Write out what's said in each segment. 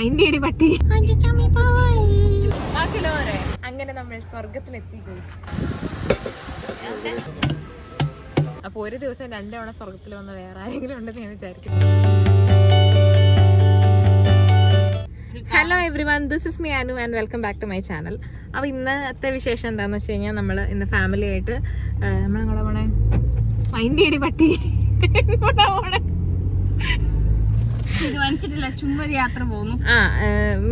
ചെയ്യടി പട്ടി. അങ്ങനെ നമ്മൾ സ്വർഗത്തിലെത്തി അപ്പൊ ഒരു ദിവസം രണ്ടവണ സ്വർഗത്തിൽ വന്ന വേറെ ആരെങ്കിലും ഉണ്ടെന്ന് ഞാൻ വിചാരിക്കുന്നു. Hello everyone this is me Anu and welcome back to my channel അപ്പോൾ ഇന്നത്തെ വിശേഷം എന്താണെന്ന് വെച്ച് കഴിഞ്ഞാൽ നമ്മൾ ഇന്ന് ഫാമിലി ആയിട്ട് നമ്മളെങ്ങോട്ടാ പോണേ? മൈൻഡ് ചെയ്യടി പട്ടി. എങ്ങോട്ടാ പോണേ? യാത്ര ആ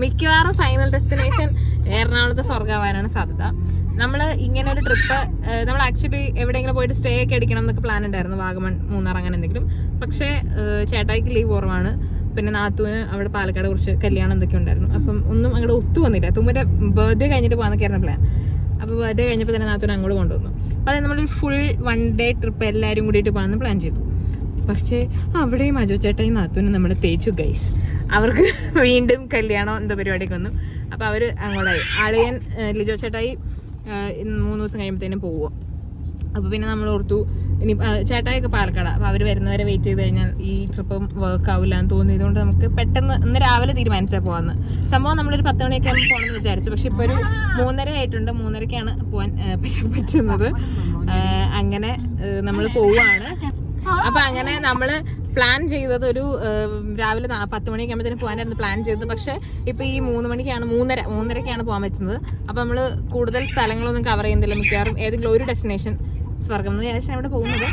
മിക്കവാറും ഫൈനൽ ഡെസ്റ്റിനേഷൻ എറണാകുളത്തെ സ്വർഗമാവാനാണ് സാധ്യത. നമ്മൾ ഇങ്ങനെ ഒരു ട്രിപ്പ് നമ്മൾ ആക്ച്വലി എവിടെയെങ്കിലും പോയിട്ട് സ്റ്റേ ഒക്കെ അടിക്കണം എന്നൊക്കെ പ്ലാൻ ഉണ്ടായിരുന്നു. വാഗമൺ മൂന്നാർ അങ്ങനെ എന്തെങ്കിലും. പക്ഷേ ചേട്ടായിക്ക് ലീവ് കുറവാണ്. പിന്നെ നാത്തുവിന് അവിടെ പാലക്കാട് കുറച്ച് കല്യാണം എന്തൊക്കെ ഉണ്ടായിരുന്നു. അപ്പം ഒന്നും അങ്ങോട്ട് ഒത്തു വന്നില്ല. തുമ്മിന്റെ ബർത്ത്ഡേ കഴിഞ്ഞിട്ട് പോകാന്നൊക്കെയായിരുന്നു പ്ലാൻ അപ്പോൾ ബർത്ത്ഡേ കഴിഞ്ഞപ്പോൾ തന്നെ നാത്തുവിനെ അങ്ങോട്ട് കൊണ്ടുവന്നു. അപ്പോൾ അത് നമ്മളൊരു ഫുൾ വൺ ഡേ ട്രിപ്പ് എല്ലാവരും കൂടിയിട്ട് പോകാമെന്ന് പ്ലാൻ ചെയ്തു. പക്ഷേ അവിടെയും അജു ചേട്ടയും നാത്തൂനും നമ്മൾ തേച്ചു ഗൈസ് അവർക്ക് വീണ്ടും കല്യാണം എന്താ പരിപാടിയൊക്കെ വന്നു. അപ്പോൾ അവർ അങ്ങോട്ടായി. അളിയൻ ലിജോ ചേട്ടായി മൂന്ന് ദിവസം കഴിയുമ്പോഴത്തേനും പോവുക അപ്പോൾ പിന്നെ നമ്മൾ ഓർത്തു ഇനി ചേട്ടായൊക്കെ പാലക്കാട്. അപ്പോൾ അവർ വരുന്നവരെ വെയിറ്റ് ചെയ്ത് കഴിഞ്ഞാൽ ഈ ട്രിപ്പും വർക്ക് ആവില്ല എന്ന് തോന്നിയതുകൊണ്ട് നമുക്ക് പെട്ടെന്ന് ഇന്ന് രാവിലെ തീരുമാനിച്ചാൽ പോകാമെന്ന് സംഭവം നമ്മളൊരു പത്ത് മണിയൊക്കെ ആകുമ്പോൾ പോകണമെന്ന് വിചാരിച്ചു. പക്ഷെ ഇപ്പോൾ ഒരു മൂന്നര ആയിട്ടുണ്ട്. മൂന്നരക്കാണ് പോകാൻ പറ്റുന്നത്. അങ്ങനെ നമ്മൾ പോവുകയാണ് അപ്പൊ അങ്ങനെ നമ്മൾ പ്ലാൻ ചെയ്തത് ഒരു രാവിലെ പത്ത് മണിയൊക്കെ ആകുമ്പോഴത്തേനും പോകാനായിരുന്നു പ്ലാൻ ചെയ്തത്. പക്ഷെ ഇപ്പൊ ഈ മൂന്ന് മണിക്കാണ് മൂന്നര മൂന്നരക്കാണ് പോകാൻ പറ്റുന്നത്. അപ്പൊ നമ്മൾ കൂടുതൽ സ്ഥലങ്ങളൊന്നും കവർ ചെയ്യുന്നില്ല മിക്കവാറും ഏതെങ്കിലും ഒരു ഡെസ്റ്റിനേഷൻ സ്വർഗം എന്ന് വിചാരിച്ചാണ് അവിടെ പോകുന്നത്.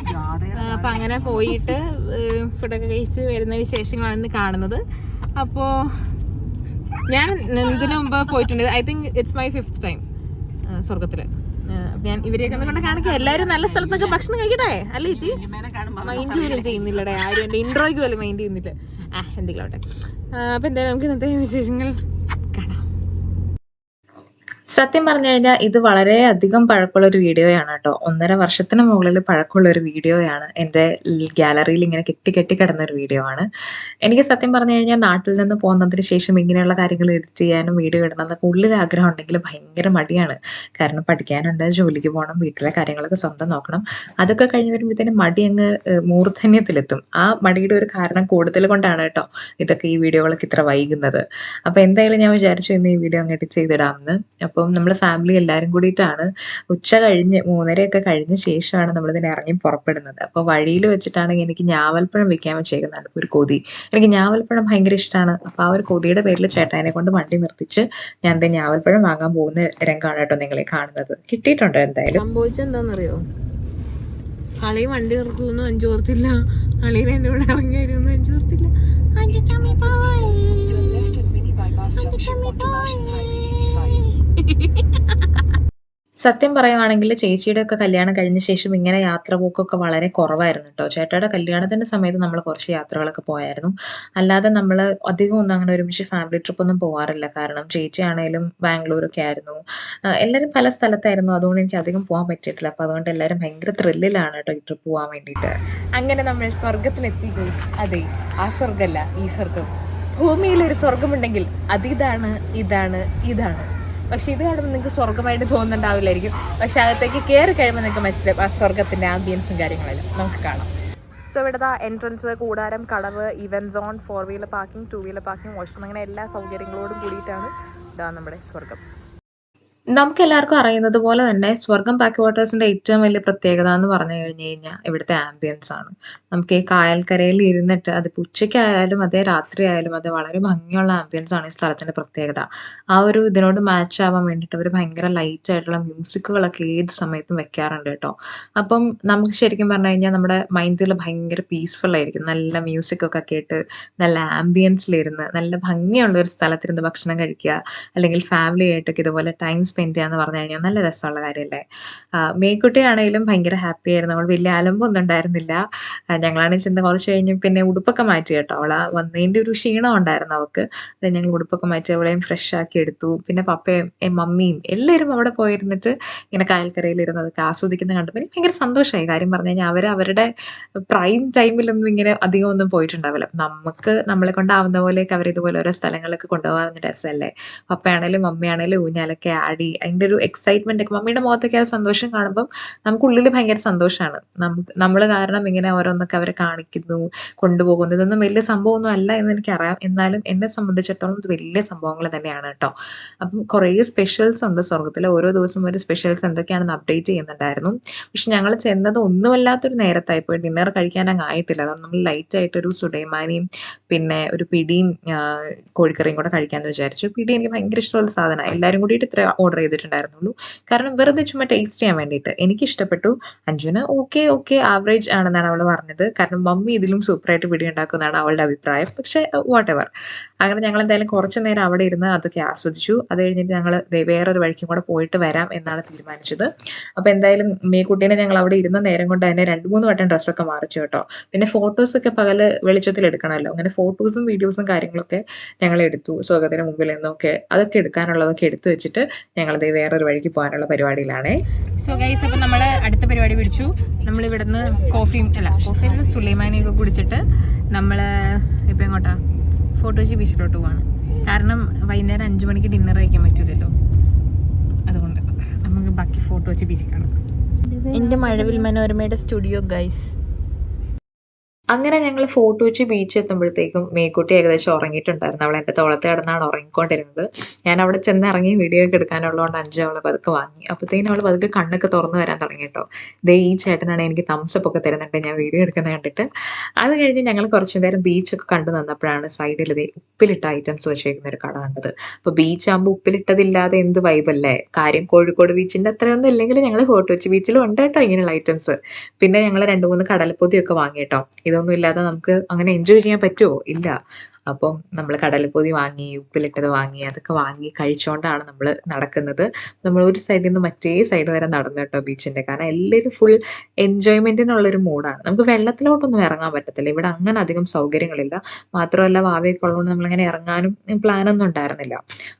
അപ്പൊ അങ്ങനെ പോയിട്ട് ഫുഡൊക്കെ കഴിച്ച് വരുന്ന വിശേഷങ്ങളാണ് ഇന്ന് കാണുന്നത്. അപ്പോ ഞാൻ ഇതിനു മുമ്പ് പോയിട്ടുണ്ട്. I think it's my fifth time സ്വർഗത്തിൽ ഞാൻ ഇവരെയൊക്കെ ഒന്ന് കൊണ്ട് കാണിക്കാം. എല്ലാവരും നല്ല സ്ഥലത്തൊക്കെ ഭക്ഷണം കഴിക്കട്ടെ? അല്ലേ ചേച്ചി? മൈൻഡ് പോലും ചെയ്യുന്നില്ലടേ ആരും എന്റെ ഇൻട്രോയ്ക്ക് പോലും മൈൻഡ് ചെയ്യുന്നില്ല. ആ എന്തെങ്കിലും ആവട്ടെ. അപ്പം എന്തായാലും നമുക്ക് ഇന്നത്തെ വിശേഷങ്ങൾ സത്യം പറഞ്ഞു കഴിഞ്ഞാൽ ഇത് വളരെ അധികം പഴക്കമുള്ള ഒരു വീഡിയോയാണ് കേട്ടോ. ഒന്നര വർഷത്തിന് മുകളിൽ പഴക്കമുള്ള ഒരു വീഡിയോയാണ്. എന്റെ ഗാലറിയിൽ ഇങ്ങനെ കെട്ടി കെട്ടി കിടന്ന ഒരു വീഡിയോ ആണ് എനിക്ക് സത്യം പറഞ്ഞു കഴിഞ്ഞാൽ നാട്ടിൽ നിന്ന് പോകുന്നതിന് ശേഷം ഇങ്ങനെയുള്ള കാര്യങ്ങൾ എഡിറ്റ് ചെയ്യാനും വീഡിയോ ഇടണം എന്നൊക്കെ ഉള്ളിൽ ആഗ്രഹം ഉണ്ടെങ്കിൽ ഭയങ്കര മടിയാണ്. കാരണം പഠിക്കാനുണ്ട് ജോലിക്ക് പോകണം വീട്ടിലെ കാര്യങ്ങളൊക്കെ സ്വന്തം നോക്കണം. അതൊക്കെ കഴിഞ്ഞ് വരുമ്പോഴത്തേനും മടി അങ്ങ് മൂർധന്യത്തിലെത്തും. ആ മടിയുടെ ഒരു കാരണം കൂടുതൽ കൊണ്ടാണ് കേട്ടോ ഇതൊക്കെ ഈ വീഡിയോകളൊക്കെ ഇത്ര വൈകുന്നത്. അപ്പോൾ എന്തായാലും ഞാൻ വിചാരിച്ചു ഇന്ന് ഈ വീഡിയോ അങ്ങ് എഡിറ്റ് ചെയ്തിടാമെന്ന് അപ്പം നമ്മൾ ഫാമിലി എല്ലാവരും കൂടിയിട്ടാണ് ഉച്ച കഴിഞ്ഞ് മൂന്നരയൊക്കെ കഴിഞ്ഞ ശേഷമാണ് നമ്മളിതിനെ ഇറങ്ങി പുറപ്പെടുന്നത്. അപ്പോൾ വഴിയിൽ വെച്ചിട്ടാണെങ്കിൽ എനിക്ക് ഞാവൽപ്പഴം വെക്കാൻ വെച്ചേക്കുന്നതാണ് ഒരു കൊതി. എനിക്ക് ഞാവൽപ്പഴം ഭയങ്കര ഇഷ്ടമാണ് അപ്പോൾ ആ ഒരു കൊതിയുടെ പേരിൽ ചേട്ടാനെ കൊണ്ട് വണ്ടി നിർത്തിച്ച് ഞാൻ എന്താ ഞാവൽപ്പഴം വാങ്ങാൻ പോകുന്ന രംഗമാണ് കേട്ടോ നിങ്ങളെ കാണുന്നത്. കിട്ടിയിട്ടുണ്ടോ എന്തായാലും? സംഭവിച്ചെന്താണെന്നറിയോ കളി വണ്ടി നിർത്തുന്നു അഞ്ചോർത്തില്ല കളിയിൽ എന്റെ കൂടെ ഇറങ്ങി വരുമെന്ന് അഞ്ചോർത്തില്ല സത്യം പറയുവാണെങ്കിൽ ചേച്ചിയുടെ ഒക്കെ കല്യാണം കഴിഞ്ഞ ശേഷം ഇങ്ങനെ യാത്ര പോക്കൊക്കെ വളരെ കുറവായിരുന്നു കേട്ടോ. ചേട്ടയുടെ കല്യാണത്തിന്റെ സമയത്ത് നമ്മൾ കുറച്ച് യാത്രകളൊക്കെ പോയായിരുന്നു. അല്ലാതെ നമ്മൾ അധികം ഒന്നും അങ്ങനെ ഒരുമിച്ച് ഫാമിലി ട്രിപ്പ് ഒന്നും പോകാറില്ല കാരണം ചേച്ചി ആണെങ്കിലും ബാംഗ്ലൂരൊക്കെ ആയിരുന്നു. എല്ലാവരും പല സ്ഥലത്തായിരുന്നു. അതുകൊണ്ട് എനിക്ക് അധികം പോകാൻ പറ്റിയിട്ടില്ല. അപ്പോൾ അതുകൊണ്ട് എല്ലാവരും ഭയങ്കര ത്രില്ലിലാണ് കേട്ടോ ഈ ട്രിപ്പ് പോകാൻ വേണ്ടിയിട്ട്. അങ്ങനെ നമ്മൾ സ്വർഗത്തിലെത്തി അതെ ആ സ്വർഗല്ല ഈ സ്വർഗം ഭൂമിയിൽ ഒരു സ്വർഗമുണ്ടെങ്കിൽ അത് ഇതാണ് ഇതാണ് ഇതാണ്. പക്ഷെ ഇത് കാണുമ്പോൾ നിങ്ങൾക്ക് സ്വർഗമായിട്ട് തോന്നുന്നുണ്ടാവില്ലായിരിക്കും. പക്ഷെ അകത്തേക്ക് കയറി കഴിയുമ്പോൾ നിങ്ങൾക്ക് മനസ്സിലാവും ആ സ്വർഗത്തിന്റെ ആംബിയൻസും കാര്യങ്ങളെല്ലാം. നമുക്ക് കാണാം. സോ ഇവിടെ ഇവിടുത്തെ എൻട്രൻസ് കൂടാരം കളവ് ഇവൻ zone four wheeler parking two wheeler parking washroom അങ്ങനെ എല്ലാ സൗകര്യങ്ങളോടും കൂടിയിട്ടാണ് ഇതാ നമ്മുടെ സ്വർഗം നമുക്ക് എല്ലാവർക്കും അറിയുന്നത് പോലെ തന്നെ സ്വർഗം പാക്ക് വാട്ടേഴ്സിന്റെ ഏറ്റവും വലിയ പ്രത്യേകത എന്ന് പറഞ്ഞു കഴിഞ്ഞു കഴിഞ്ഞാൽ ഇവിടുത്തെ ആംബിയൻസ് ആണ്. നമുക്ക് ഈ കായൽക്കരയിൽ ഇരുന്നിട്ട് അത് ഉച്ചയ്ക്കായാലും അതേ രാത്രി ആയാലും അത് വളരെ ഭംഗിയുള്ള ആംബിയൻസ് ആണ് ഈ സ്ഥലത്തിന്റെ പ്രത്യേകത. ആ ഒരു ഇതിനോട് മാച്ച് ആവാൻ വേണ്ടിയിട്ട് അവർ ഭയങ്കര ലൈറ്റ് ആയിട്ടുള്ള മ്യൂസിക്കുകളൊക്കെ ഏത് സമയത്തും വെക്കാറുണ്ട് കേട്ടോ. അപ്പം നമുക്ക് ശരിക്കും പറഞ്ഞു കഴിഞ്ഞാൽ നമ്മുടെ മൈൻഡിൽ ഭയങ്കര പീസ്ഫുൾ ആയിരിക്കും. നല്ല മ്യൂസിക് ഒക്കെ കേട്ട് നല്ല ആംബിയൻസിലിരുന്ന് നല്ല ഭംഗിയുള്ള ഒരു സ്ഥലത്തിരുന്ന് ഭക്ഷണം കഴിക്കുക അല്ലെങ്കിൽ ഫാമിലി ആയിട്ടൊക്കെ ഇതുപോലെ ടൈം സ്പെൻഡ് ചെയ്യാന്ന് പറഞ്ഞു കഴിഞ്ഞാൽ നല്ല രസമുള്ള കാര്യമല്ലേ? മേക്കുട്ടിയാണെങ്കിലും ഭയങ്കര ഹാപ്പി ആയിരുന്നു. അവൾ വലിയ അലമ്പൊന്നും ഉണ്ടായിരുന്നില്ല. ഞങ്ങളാണ് ഞങ്ങളാണെങ്കിൽ ചെന്ന് കുറച്ച് കഴിഞ്ഞ് പിന്നെ ഉടുപ്പൊക്കെ മാറ്റി കേട്ടോ. അവൾ വന്നതിന്റെ ഒരു ക്ഷീണം ഉണ്ടായിരുന്നു അവൾക്ക്. അത് ഞങ്ങൾ ഉടുപ്പൊക്കെ മാറ്റി അവളെയും ഫ്രഷ് ആക്കി എടുത്തു. പിന്നെ പപ്പയും മമ്മിയും എല്ലാവരും അവിടെ പോയിരുന്നിട്ട് ഇങ്ങനെ കായൽക്കരയിൽ ഇരുന്നതൊക്കെ ആസ്വദിക്കുന്ന കണ്ടപ്പോൾ എനിക്ക് ഭയങ്കര സന്തോഷമായി. കാര്യം പറഞ്ഞു കഴിഞ്ഞാൽ അവർ അവരുടെ പ്രൈം ടൈമിലൊന്നും ഇങ്ങനെ അധികം ഒന്നും പോയിട്ടുണ്ടാവില്ല. നമുക്ക് നമ്മളെ കൊണ്ടാവുന്ന പോലെയൊക്കെ അവർ ഇതുപോലെ ഓരോ സ്ഥലങ്ങളിലൊക്കെ കൊണ്ടുപോകാൻ രസമല്ലേ? പപ്പയാണേലും മമ്മിയാണേലും ഊഞ്ഞാലൊക്കെ ആടി പരിപാടി അതിന്റെ ഒരു എക്സൈറ്റ്മെന്റ് ഒക്കെ. മമ്മിയുടെ മുഖത്തൊക്കെ ആ സന്തോഷം കാണുമ്പം നമുക്കുള്ളിൽ ഭയങ്കര സന്തോഷമാണ് നമുക്ക് നമ്മൾ കാരണം ഇങ്ങനെ ഓരോന്നൊക്കെ അവരെ കാണിക്കുന്നു കൊണ്ടുപോകുന്നു. ഇതൊന്നും വലിയ സംഭവമൊന്നും അല്ല എന്ന് എനിക്കറിയാം. എന്നാലും എന്നെ സംബന്ധിച്ചിടത്തോളം ഇത് വലിയ സംഭവങ്ങൾ തന്നെയാണ് കേട്ടോ. അപ്പം കുറേ സ്പെഷ്യൽസ് ഉണ്ട് സ്വർഗത്തിൽ ഓരോ ദിവസം ഒരു സ്പെഷ്യൽസ് എന്തൊക്കെയാണെന്ന് അപ്ഡേറ്റ് ചെയ്യുന്നുണ്ടായിരുന്നു. പക്ഷെ ഞങ്ങൾ ചെന്നത് ഒന്നുമല്ലാത്തൊരു നേരത്തായി പോയി. ഡിന്നർ കഴിക്കാൻ അങ്ങ് ആയിട്ടില്ല. അതുകൊണ്ട് നമ്മൾ ലൈറ്റായിട്ടൊരു സുഡൈമാനിയും പിന്നെ ഒരു പിടിയും കോഴിക്കറിയും കൂടെ കഴിക്കാമെന്ന് വിചാരിച്ചു. പിടി എനിക്ക് ഭയങ്കര ഇഷ്ടമുള്ള സാധനമാണ്. എല്ലാവരും കൂടിയിട്ട് ഇത്ര ഓർഡർ ചെയ്തിട്ടുണ്ടായിരുന്നുള്ളൂ. കാരണം വെറുതെ ചുമ്മാ ടേസ്റ്റ് ചെയ്യാൻ വേണ്ടിയിട്ട്. എനിക്ക് ഇഷ്ടപ്പെട്ടു. അഞ്ജുന് ഓക്കെ ഓക്കെ ആവറേജ് ആണെന്നാണ് അവൾ പറഞ്ഞത്. കാരണം മമ്മി ഇതിലും സൂപ്പറായിട്ട് പിടി ഉണ്ടാക്കുന്നതാണ് അവളുടെ അഭിപ്രായം. പക്ഷേ വാട്ട് എവർ അങ്ങനെ ഞങ്ങൾ എന്തായാലും കുറച്ച് നേരം അവിടെ ഇരുന്ന് അതൊക്കെ ആസ്വദിച്ചു. അത് കഴിഞ്ഞിട്ട് ഞങ്ങൾ വേറൊരു വഴിക്കും കൂടെ പോയിട്ട് വരാം എന്നാണ് തീരുമാനിച്ചത്. അപ്പോൾ എന്തായാലും മേക്കുട്ടീനെ ഞങ്ങൾ അവിടെ ഇരുന്ന നേരം കൊണ്ട് തന്നെ രണ്ട് മൂന്ന് വട്ടം ഡ്രസ്സൊക്കെ മാറിച്ചു കേട്ടോ. പിന്നെ ഫോട്ടോസൊക്കെ പകൽ വെളിച്ചത്തിൽ എടുക്കണമല്ലോ. അങ്ങനെ ഫോട്ടോസും വീഡിയോസും കാര്യങ്ങളൊക്കെ ഞങ്ങൾ എടുത്തു സ്വർഗത്തിന് മുമ്പിൽ നിന്നൊക്കെ അതൊക്കെ എടുക്കാനുള്ളതൊക്കെ എടുത്തു വെച്ചിട്ട് ഞങ്ങളത് വേറൊരു വഴിക്ക് പോകാനുള്ള പരിപാടിയിലാണേ. സോ ഗൈസ് അപ്പം നമ്മൾ അടുത്ത പരിപാടി പിടിച്ചു. നമ്മൾ ഇവിടുന്ന് കോഫിയും അല്ല കോഫി സുലൈമാനിയൊക്കെ കുടിച്ചിട്ട് നമ്മൾ ഇപ്പം എങ്ങോട്ടാ? ഫോട്ടോജി ബീച്ചിലോട്ട് പോവാണ്. കാരണം വൈകുന്നേരം അഞ്ച് മണിക്ക് ഡിന്നർ കഴിക്കാൻ പറ്റൂലല്ലോ. അതുകൊണ്ട് നമുക്ക് ബാക്കി ഫോട്ടോജി ബീച്ചിൽ കാണാം. എന്റെ മഴവിൽ മനോരമയുടെ സ്റ്റുഡിയോ ഗൈസ് അങ്ങനെ ഞങ്ങൾ ഫോർട്ട് കൊച്ചി ബീച്ച് എത്തുമ്പോഴത്തേക്കും മേക്കുട്ടി ഏകദേശം ഉറങ്ങിയിട്ടുണ്ടായിരുന്നു. അവൾ എന്റെ തോളത്ത് കിടന്നാണ് ഉറങ്ങിക്കൊണ്ടിരുന്നത്. ഞാൻ അവിടെ ചെന്ന് ഇറങ്ങി വീഡിയോ ഒക്കെ എടുക്കാനുള്ളതുകൊണ്ട് അഞ്ച് അവളെ പതുക്കെ വാങ്ങി. അപ്പോഴത്തേനും അവൾ പതുക്കെ കണ്ണൊക്കെ തുറന്നു വരാൻ തുടങ്ങി കേട്ടോ ദേ ഈ ചേട്ടനാണ് എനിക്ക് തംസപ്പ് ഒക്കെ തരുന്നുണ്ട്. ഞാൻ വീഡിയോ എടുക്കുന്നത് കണ്ടിട്ട്. അത് കഴിഞ്ഞ് ഞങ്ങൾ കുറച്ച് നേരം ബീച്ചൊക്കെ കണ്ടു നിന്നപ്പോഴാണ് സൈഡിൽ ഇതേ ഉപ്പിലിട്ട ഐറ്റംസ് വെച്ചേക്കുന്ന ഒരു കട കണ്ടത്. അപ്പോൾ ബീച്ച് ആകുമ്പോൾ ഉപ്പിലിട്ടതില്ലാതെ എന്ത് വൈബല്ലേ കാര്യം കോഴിക്കോട് ബീച്ചിന്റെ അത്രയൊന്നും ഇല്ലെങ്കിൽ ഞങ്ങൾ ഫോട്ടോ വെച്ച് ബീച്ചിലും ഉണ്ട് കേട്ടോ ഇങ്ങനെയുള്ള ഐറ്റംസ് പിന്നെ ഞങ്ങൾ രണ്ട് മൂന്ന് കടൽപ്പൊതിയൊക്കെ വാങ്ങി കേട്ടോ ഇതൊന്നും ഇല്ലാതെ നമുക്ക് അങ്ങനെ എൻജോയ് ചെയ്യാൻ പറ്റുമോ ഇല്ല. അപ്പം നമ്മൾ കടലപ്പൊതി വാങ്ങി ഉപ്പിലിട്ടത് വാങ്ങി അതൊക്കെ വാങ്ങി കഴിച്ചുകൊണ്ടാണ് നമ്മൾ നടക്കുന്നത്. നമ്മൾ ഒരു സൈഡിൽ നിന്ന് മറ്റേ സൈഡ് വരെ നടന്നു കേട്ടോ ബീച്ചിന്റെ കാരണം എല്ലാവരും ഫുൾ എൻജോയ്മെന്റിനുള്ളൊരു മൂഡാണ് നമുക്ക് വെള്ളത്തിലോട്ടൊന്നും ഇറങ്ങാൻ പറ്റത്തില്ല. ഇവിടെ അങ്ങനെ അധികം സൗകര്യങ്ങളില്ല. മാത്രമല്ല വാവയൊക്കെ ഉള്ളതുകൊണ്ട് നമ്മളിങ്ങനെ ഇറങ്ങാനും പ്ലാനൊന്നും ഉണ്ടായിരുന്നില്ല.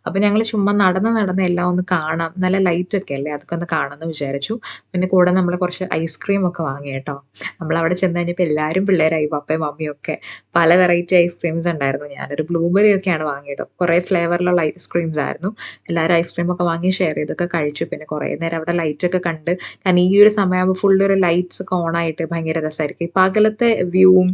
അപ്പം ഞങ്ങൾ ചുമ്മാ നടന്ന് നടന്ന് എല്ലാം ഒന്ന് കാണാം. നല്ല ലൈറ്റ് ഒക്കെ അല്ലേ? അതൊക്കെ ഒന്ന് കാണാമെന്ന് വിചാരിച്ചു. പിന്നെ കൂടെ നമ്മൾ കുറച്ച് ഐസ്ക്രീം ഒക്കെ വാങ്ങി കേട്ടോ. നമ്മൾ അവിടെ ചെന്ന് കഴിഞ്ഞപ്പോൾ എല്ലാവരും പിള്ളേരായി പപ്പയും മമ്മിയും ഒക്കെ. പല വെറൈറ്റി ഐസ്ക്രീംസ് ഉണ്ടായിരുന്നു. ഞാനൊരു ബ്ലൂബെറി ഒക്കെയാണ് വാങ്ങിയത്. കുറേ ഫ്ലേവറിലുള്ള ഐസ്ക്രീംസ് ആയിരുന്നു. എല്ലാവരും ഐസ്ക്രീം ഒക്കെ വാങ്ങി ഷെയർ ചെയ്തൊക്കെ കഴിച്ചു. പിന്നെ കുറേ നേരം അവിടെ ലൈറ്റ് ഒക്കെ കണ്ട്. കാരണം ഈ ഒരു സമയമാകുമ്പോൾ ഫുള്ള് ഒരു ലൈറ്റ്സ് ഒക്കെ ഓൺ ആയിട്ട് ഭയങ്കര രസമായിരിക്കും പകലത്തെ വ്യൂവും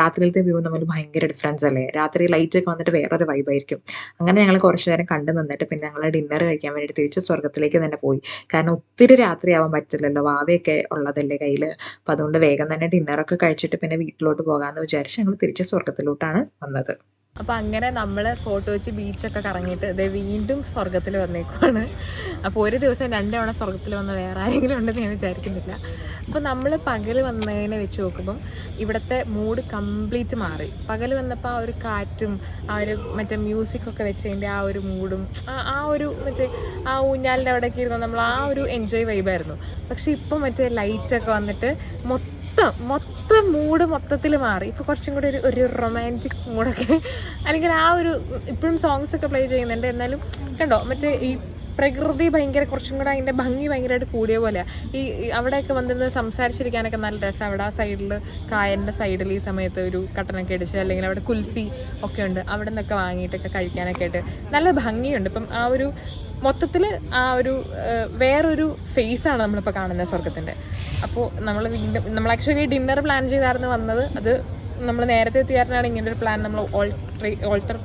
രാത്രിയിലത്തെ വ്യൂവും തമ്മിൽ ഭയങ്കര ഡിഫറൻസ് അല്ലേ? രാത്രി ലൈറ്റ് ഒക്കെ വന്നിട്ട് വേറൊരു വൈബായിരിക്കും അങ്ങനെ ഞങ്ങൾ കുറച്ച് നേരം കണ്ടു നിന്നിട്ട് പിന്നെ ഞങ്ങൾ ഡിന്നർ കഴിക്കാൻ വേണ്ടി തിരിച്ച് സ്വർഗത്തിലേക്ക് തന്നെ പോയി. കാരണം ഒത്തിരി രാത്രിയാവാൻ പറ്റില്ലല്ലോ. വാവയൊക്കെ ഉള്ളതല്ലേ കയ്യിൽ അപ്പം അതുകൊണ്ട് വേഗം തന്നെ ഡിന്നറൊക്കെ കഴിച്ചിട്ട് പിന്നെ വീട്ടിലോട്ട് പോകാമെന്ന് വിചാരിച്ച് ഞങ്ങൾ തിരിച്ച് സ്വർഗത്തിലോട്ടാണ് വന്നത്. അപ്പോൾ അങ്ങനെ നമ്മൾ ഫോട്ടോ വെച്ച് ബീച്ചൊക്കെ കറങ്ങിയിട്ട് ഇത് വീണ്ടും സ്വർഗത്തിൽ വന്നേക്കുവാണ്. അപ്പോൾ ഒരു ദിവസം രണ്ടവണ സ്വർഗത്തിൽ വന്ന വേറെ ആരെങ്കിലും ഉണ്ടെന്ന് ഞാൻ വിചാരിക്കുന്നില്ല. അപ്പോൾ നമ്മൾ പകൽ വന്നതിനെ വെച്ച് നോക്കുമ്പോൾ ഇവിടുത്തെ മൂഡ് കംപ്ലീറ്റ് മാറി. പകൽ വന്നപ്പോൾ ആ ഒരു കാറ്റും ആ ഒരു മറ്റേ മ്യൂസിക് ഒക്കെ വെച്ചതിന്റെ ആ ഒരു മൂഡും ആ ഒരു മറ്റേ ആ ഊഞ്ഞാലിന്റെ അവിടെയൊക്കെ ഇരുന്ന് നമ്മൾ ആ ഒരു എൻജോയ് വൈബായിരുന്നു പക്ഷേ ഇപ്പം മറ്റേ ലൈറ്റൊക്കെ വന്നിട്ട് മൊത്തം മൊത്തം മൂഡ് മൊത്തത്തിൽ മാറി. ഇപ്പോൾ കുറച്ചും കൂടി ഒരു ഒരു റൊമാന്റിക് മൂഡൊക്കെ അല്ലെങ്കിൽ ആ ഒരു ഇപ്പോഴും സോങ്സ് ഒക്കെ പ്ലേ ചെയ്യുന്നുണ്ട്. എന്നാലും കണ്ടോ മറ്റേ ഈ പ്രകൃതി ഭയങ്കര കുറച്ചും കൂടെ അതിന്റെ ഭംഗി ഭയങ്കരമായിട്ട് കൂടിയ പോലെയാണ് ഈ അവിടെയൊക്കെ വന്നിരുന്ന് സംസാരിച്ചിരിക്കാനൊക്കെ നല്ല രസം. അവിടെ ആ സൈഡിൽ കായലിന്റെ സൈഡിൽ ഈ സമയത്ത് ഒരു കട്ടനൊക്കെ അടിച്ച് അല്ലെങ്കിൽ അവിടെ കുൽഫി ഒക്കെ ഉണ്ട്. അവിടെ നിന്നൊക്കെ വാങ്ങിയിട്ടൊക്കെ കഴിക്കാനൊക്കെ ആയിട്ട് നല്ല ഭംഗിയുണ്ട്. ഇപ്പം ആ ഒരു മൊത്തത്തിൽ ആ ഒരു വേറൊരു ഫേസാണ് നമ്മളിപ്പോൾ കാണുന്നത് സ്വർഗത്തിന്റെ അപ്പോൾ നമ്മൾ വീണ്ടും നമ്മൾ ആക്ച്വലി ഡിന്നർ പ്ലാൻ ചെയ്തായിരുന്നു വന്നത്. അത് നമ്മൾ നേരത്തെ എത്തിയായിരുന്നാണ് ഇങ്ങനെ ഒരു പ്ലാൻ നമ്മൾ ഓൾട്ടർ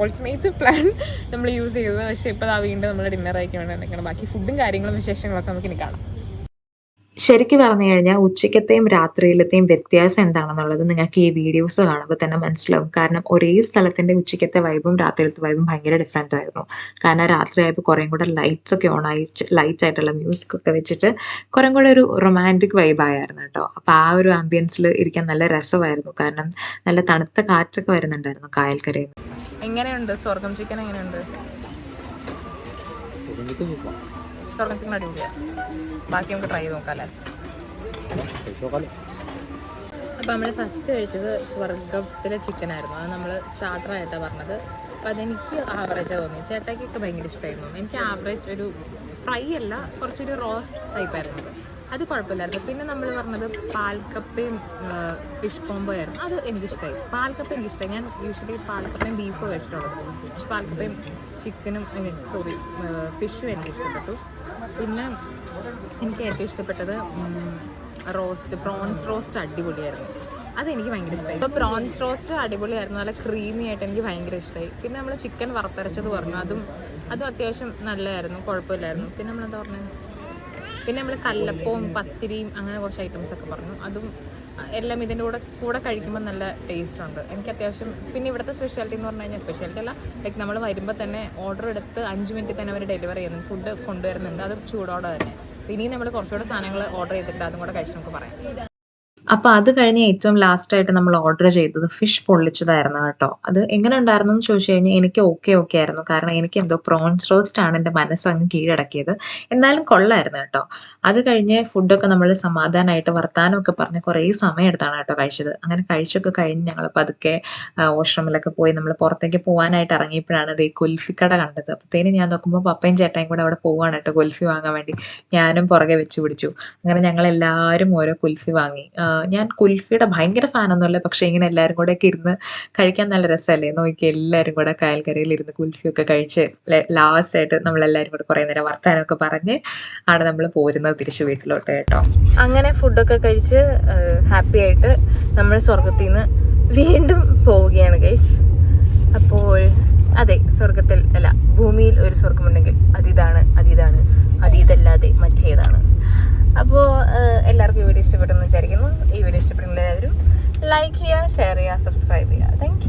ഓൾട്ടർനേറ്റീവ് പ്ലാൻ നമ്മൾ യൂസ് ചെയ്തത്. പക്ഷേ ഇപ്പോൾ ആ വീണ്ടും നമ്മൾ ഡിന്നർ നിൽക്കണം ബാക്കി ഫുഡും കാര്യങ്ങളും വിശേഷങ്ങളൊക്കെ നമുക്ക് ഇനി കാണാം. ശരിക്കും പറഞ്ഞു കഴിഞ്ഞാൽ ഉച്ചക്കത്തെയും രാത്രിയിലത്തെയും വ്യത്യാസം എന്താണെന്നുള്ളത് നിങ്ങൾക്ക് ഈ വീഡിയോസ് കാണുമ്പോൾ തന്നെ മനസ്സിലാവും. കാരണം ഒരേ സ്ഥലത്തിന്റെ ഉച്ചക്കത്തെ വൈബും രാത്രിയിലത്തെ വൈബും ഭയങ്കര ഡിഫറെന്റ് ആയിരുന്നു. കാരണം രാത്രി ആയപ്പോൾ കുറേം കൂടെ ലൈറ്റ്സ് ഒക്കെ ഓൺ ആയി ലൈറ്റ്സ് ആയിട്ടുള്ള മ്യൂസിക് ഒക്കെ വെച്ചിട്ട് കുറേ കൂടെ ഒരു റൊമാന്റിക് വൈബായിരുന്നു കേട്ടോ. അപ്പോൾ ആ ഒരു ആംബിയൻസിൽ ഇരിക്കാൻ നല്ല രസമായിരുന്നു. കാരണം നല്ല തണുത്ത കാറ്റൊക്കെ വരുന്നുണ്ടായിരുന്നു കായൽക്കരയിൽ എങ്ങനെയുണ്ട്? സ്വർഗം ചിക്കൻ എങ്ങനെയുണ്ട്? സ്വർഗം ചിക്കൻ അടിപൊളിയാണ് ബാക്കി നമുക്ക് ട്രൈ ചെയ്ത് നോക്കാം അല്ലേ അപ്പോൾ നമ്മൾ ഫസ്റ്റ് കഴിച്ചത് സ്വർഗത്തിലെ ചിക്കൻ ആയിരുന്നു. അത് നമ്മൾ സ്റ്റാർട്ടറായിട്ടാണ് പറഞ്ഞത്. അപ്പോൾ അതെനിക്ക് ആവറേജാണ് തോന്നി. ചേട്ടായിക്കൊക്കെ ഭയങ്കര ഇഷ്ടമായിരുന്നു എനിക്ക് ആവറേജ് ഒരു ഫ്രൈ അല്ല കുറച്ചൊരു റോസ്റ്റ് ടൈപ്പ് ആയിരുന്നു. അത് കുഴപ്പമില്ലായിരുന്നു. പിന്നെ നമ്മൾ പറഞ്ഞത് പാൽക്കപ്പയും ഫിഷ് കോംബോ ആയിരുന്നു. അത് എനിക്കിഷ്ടമായി പാൽക്കപ്പ എനിക്കിഷ്ടമായി ഞാൻ യൂഷ്വലി പാൽക്കപ്പയും ബീഫും കഴിച്ചിട്ടുള്ളത് പക്ഷെ പാൽക്കപ്പയും ചിക്കനും സോറി ഫിഷും എനിക്ക് ഇഷ്ടപ്പെട്ടു. പിന്നെ എനിക്ക് ഏറ്റവും ഇഷ്ടപ്പെട്ടത് റോസ്റ്റ് പ്രോൺസ് റോസ്റ്റ് അടിപൊളിയായിരുന്നു. അതെനിക്ക് ഭയങ്കര ഇഷ്ടമായി ഇപ്പോൾ പ്രോൺസ് റോസ്റ്റ് അടിപൊളിയായിരുന്നു. നല്ല ക്രീമി ആയിട്ട് എനിക്ക് ഭയങ്കര ഇഷ്ടമായി പിന്നെ നമ്മൾ ചിക്കൻ വറുത്തരച്ചത് പറഞ്ഞു. അതും അതും അത്യാവശ്യം നല്ലതായിരുന്നു. കുഴപ്പമില്ലായിരുന്നു. പിന്നെ നമ്മളെന്താ പറഞ്ഞത് പിന്നെ നമ്മൾ കല്ലപ്പവും പത്തിരിയും അങ്ങനെ കുറച്ച് ഐറ്റംസ് ഒക്കെ പറഞ്ഞു. അതും എല്ലാം ഇതിന്റെ കൂടെ കൂടെ കഴിക്കുമ്പോൾ നല്ല ടേസ്റ്റ് ഉണ്ട്. എനിക്ക് അത്യാവശ്യം പിന്നെ ഇവിടുത്തെ സ്പെഷ്യാലിറ്റി എന്ന് പറഞ്ഞു കഴിഞ്ഞാൽ സ്പെഷ്യാലിറ്റി അല്ല ലൈക്ക് നമ്മൾ വരുമ്പോൾ തന്നെ ഓർഡർ എടുത്ത് അഞ്ച് മിനിറ്റ് തന്നെ അവർ ഡെലിവറി ചെയ്യുന്നു. ഫുഡ് കൊണ്ടുവരുന്നുണ്ട് അത് ചൂടോടെ തന്നെ. ഇനിയും നമ്മൾ കുറച്ചുകൂടെ സാധനങ്ങൾ ഓർഡർ ചെയ്തിട്ട് അതും കൂടെ കഴിച്ച് നമുക്ക് പറയാം. അപ്പോൾ അത് കഴിഞ്ഞ് ഏറ്റവും ലാസ്റ്റായിട്ട് നമ്മൾ ഓർഡർ ചെയ്തത് ഫിഷ് പൊള്ളിച്ചതായിരുന്നു കേട്ടോ. അത് എങ്ങനെ ഉണ്ടായിരുന്നു എന്ന് ചോദിച്ചു കഴിഞ്ഞാൽ എനിക്ക് ഓക്കെ ഓക്കെ ആയിരുന്നു. കാരണം എനിക്ക് എന്തോ പ്രോൺസ് റോസ്റ്റ് ആണ് എന്റെ മനസ്സങ്ങ് കീഴടക്കിയത്. എന്നാലും കൊള്ളായിരുന്നു കേട്ടോ. അത് കഴിഞ്ഞ് ഫുഡൊക്കെ നമ്മൾ സമാധാനമായിട്ട് വർത്താനമൊക്കെ പറഞ്ഞ് കുറേ സമയം എടുത്താണ് കേട്ടോ കഴിച്ചത്. അങ്ങനെ കഴിച്ചൊക്കെ കഴിഞ്ഞ് ഞങ്ങൾ പതുക്കെ ഓഷ്രമിലൊക്കെ പോയി നമ്മൾ പുറത്തേക്ക് പോകാനായിട്ട് ഇറങ്ങിയപ്പോഴാണ് ഇത് ഈ കുൽഫിക്കട കണ്ടത്. അപ്പോഴത്തേന് ഞാൻ നോക്കുമ്പോൾ പപ്പയും ചേട്ടയും കൂടെ അവിടെ പോവാണ് കേട്ടോ കുൽഫി വാങ്ങാൻ വേണ്ടി. ഞാനും പുറകെ വെച്ച് പിടിച്ചു. അങ്ങനെ ഞങ്ങൾ എല്ലാവരും ഓരോ കുൽഫി വാങ്ങി. ഞാൻ കുൽഫിയുടെ ഭയങ്കര ഫാനൊന്നുമല്ല പക്ഷേ ഇങ്ങനെ എല്ലാവരും കൂടെ ഒക്കെ ഇരുന്ന് കഴിക്കാൻ നല്ല രസമല്ലേ? നോക്കി എല്ലാവരും കൂടെ കായൽക്കരയിൽ ഇരുന്ന് കുൽഫിയൊക്കെ കഴിച്ച് ലാസ്റ്റ് ആയിട്ട് നമ്മളെല്ലാവരും കൂടെ കുറേ നേരം വർത്താനമൊക്കെ പറഞ്ഞ് ആണ് നമ്മൾ പോരുന്നത് തിരിച്ച് വീട്ടിലോട്ട് കേട്ടോ. അങ്ങനെ ഫുഡൊക്കെ കഴിച്ച് ഹാപ്പി ആയിട്ട് നമ്മൾ സ്വർഗത്തിൽ നിന്ന് വീണ്ടും പോവുകയാണ് ഗൈസ് അപ്പോൾ അതെ സ്വർഗത്തിൽ അല്ല ഭൂമിയിൽ ഒരു സ്വർഗമുണ്ടെങ്കിൽ അതിതാണ് അതിതാണ് അതീതല്ലാതെ മറ്റേതാണ്. എല്ലാവർക്കും ഈ വീഡിയോ ഇഷ്ടപ്പെട്ടെന്ന് വിചാരിക്കുന്നു. ഈ വീഡിയോ ഇഷ്ടപ്പെടുന്ന എല്ലാവരും ലൈക്ക് ചെയ്യുക ഷെയർ ചെയ്യുക സബ്സ്ക്രൈബ് ചെയ്യുക. താങ്ക്